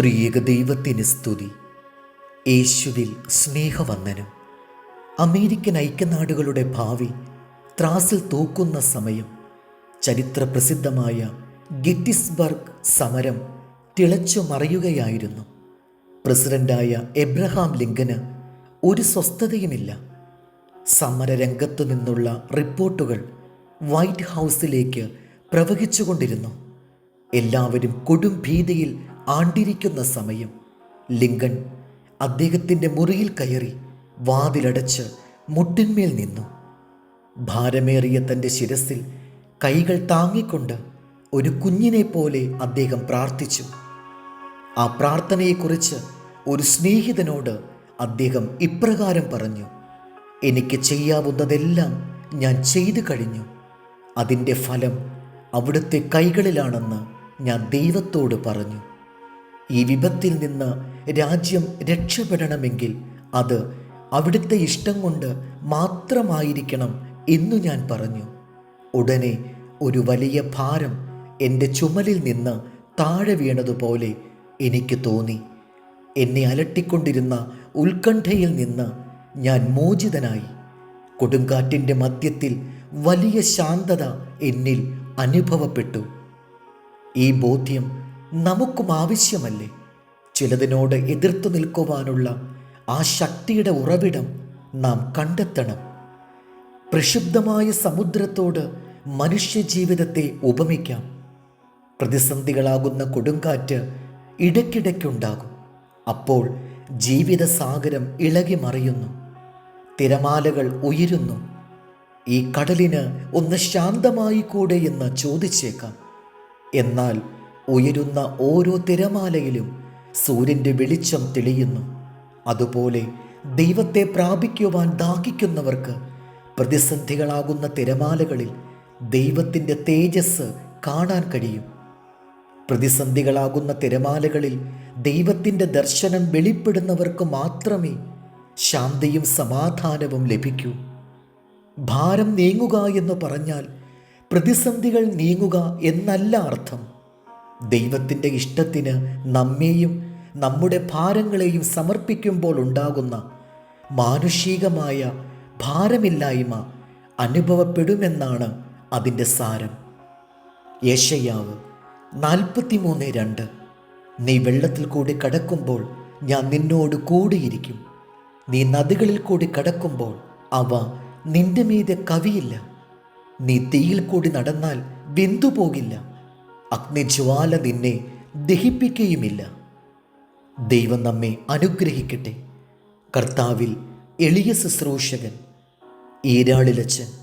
ത്രിയേക ദൈവത്തിന് സ്തുതി. യേശുവിൽ സ്നേഹവന്ദനം. അമേരിക്കൻ ഐക്യനാടുകളുടെ ഭാവി ത്രാസിൽ തൂക്കുന്ന സമയം. ചരിത്ര പ്രസിദ്ധമായ ഗിറ്റിസ്ബർഗ് സമരം തിളച്ചു മറയുകയായിരുന്നു. പ്രസിഡന്റായ എബ്രഹാം ലിങ്കന് ഒരു സ്വസ്ഥതയുമില്ല. സമരരംഗത്തു നിന്നുള്ള റിപ്പോർട്ടുകൾ വൈറ്റ് ഹൗസിലേക്ക് പ്രവഹിച്ചുകൊണ്ടിരുന്നു. എല്ലാവരും കൊടും ഭീതിയിൽ ആണ്ടിരിക്കുന്ന സമയം. ലിങ്കൺ അദ്ദേഹത്തിന്റെ മുറിയിൽ കയറി വാതിലടച്ച് മുട്ടിന്മേൽ നിന്നു. ഭാരമേറിയ തന്റെ ശിരസിൽ കൈകൾ താങ്ങിക്കൊണ്ട് ഒരു കുഞ്ഞിനെ പോലെ അദ്ദേഹം പ്രാർത്ഥിച്ചു. ആ പ്രാർത്ഥനയെക്കുറിച്ച് ഒരു സ്നേഹിതനോട് അദ്ദേഹം ഇപ്രകാരം പറഞ്ഞു എനിക്ക് ചെയ്യാവുന്നതെല്ലാം ഞാൻ ചെയ്തു കഴിഞ്ഞു. അതിന്റെ ഫലം അവിടുത്തെ കൈകളിലാണെന്ന് ഞാൻ ദൈവത്തോട് പറഞ്ഞു. ഈ വിപത്തിൽ നിന്ന് രാജ്യം രക്ഷപ്പെടണമെങ്കിൽ അത് അവിടുത്തെ ഇഷ്ടം കൊണ്ട് മാത്രമായിരിക്കണം എന്നു ഞാൻ പറഞ്ഞു. ഉടനെ ഒരു വലിയ ഭാരം എന്റെ ചുമലിൽ നിന്ന് താഴെ വീണതുപോലെ എനിക്ക് തോന്നി. എന്നെ അലട്ടിക്കൊണ്ടിരുന്ന ഉത്കണ്ഠയിൽ നിന്ന് ഞാൻ മോചിതനായി. കൊടുങ്കാറ്റിന്റെ മധ്യത്തിൽ വലിയ ശാന്തത എന്നിൽ അനുഭവപ്പെട്ടു. ഈ ബോധ്യം നമുക്കും ആവശ്യമല്ലേ? ചിലതിനോട് എതിർത്തു നിൽക്കുവാനുള്ള ആ ശക്തിയുടെ ഉറവിടം നാം കണ്ടെത്തണം. പ്രക്ഷുബ്ധമായ സമുദ്രത്തോട് മനുഷ്യജീവിതത്തെ ഉപമിക്കാം. പ്രതിസന്ധികളാകുന്ന കൊടുങ്കാറ്റ് ഇടയ്ക്കിടയ്ക്കുണ്ടാകും. അപ്പോൾ ജീവിതസാഗരം ഇളകി മറിയുന്നു. തിരമാലകൾ ഉയരുന്നു. ഈ കടലിന് ഒന്ന് ശാന്തമായി കൂടെ എന്ന് ചോദിച്ചേക്കാം. എന്നാൽ ഉയരുന്ന ഓരോ തിരമാലയിലും സൂര്യന്റെ വെളിച്ചം തെളിയുന്നു. അതുപോലെ ദൈവത്തെ പ്രാപിക്കുവാൻ ദാഹിക്കുന്നവർക്ക് പ്രതിസന്ധികളാകുന്ന തിരമാലകളിൽ ദൈവത്തിന്റെ തേജസ് കാണാൻ കഴിയും. പ്രതിസന്ധികളാകുന്ന തിരമാലകളിൽ ദൈവത്തിന്റെ ദർശനം വെളിപ്പെടുന്നവർക്ക് മാത്രമേ ശാന്തിയും സമാധാനവും ലഭിക്കൂ. ഭാരം നീങ്ങുക എന്ന് പറഞ്ഞാൽ പ്രതിസന്ധികൾ നീങ്ങുക എന്നല്ല അർത്ഥം. ദൈവത്തിന്റെ ഇഷ്ടത്തിന് നമ്മെയും നമ്മുടെ ഭാരങ്ങളെയും സമർപ്പിക്കുമ്പോൾ ഉണ്ടാകുന്ന മാനുഷികമായ ഭാരമില്ലായ്മ അനുഭവപ്പെടുമെന്നാണ് അതിന്റെ സാരം. യേശയ്യാവ് നാൽപ്പത്തിമൂന്ന് രണ്ട്. നീ വെള്ളത്തിൽ കൂടി കടക്കുമ്പോൾ ഞാൻ നിന്നോട് കൂടിയിരിക്കും. നീ നദികളിൽ കൂടി കടക്കുമ്പോൾ അവ നിന്റെ മീതെ കവിയില്ല. നീ തീയിൽ കൂടി നടന്നാൽ ബിന്ദു പോകില്ല. അഗ്നിജ്വാല നിന്നെ ദഹിപ്പിക്കുകയുമില്ല ദൈവം നമ്മെ അനുഗ്രഹിക്കട്ടെ. കർത്താവിൽ എളിയ ശുശ്രൂഷകൻ ഈരാളിലച്ചൻ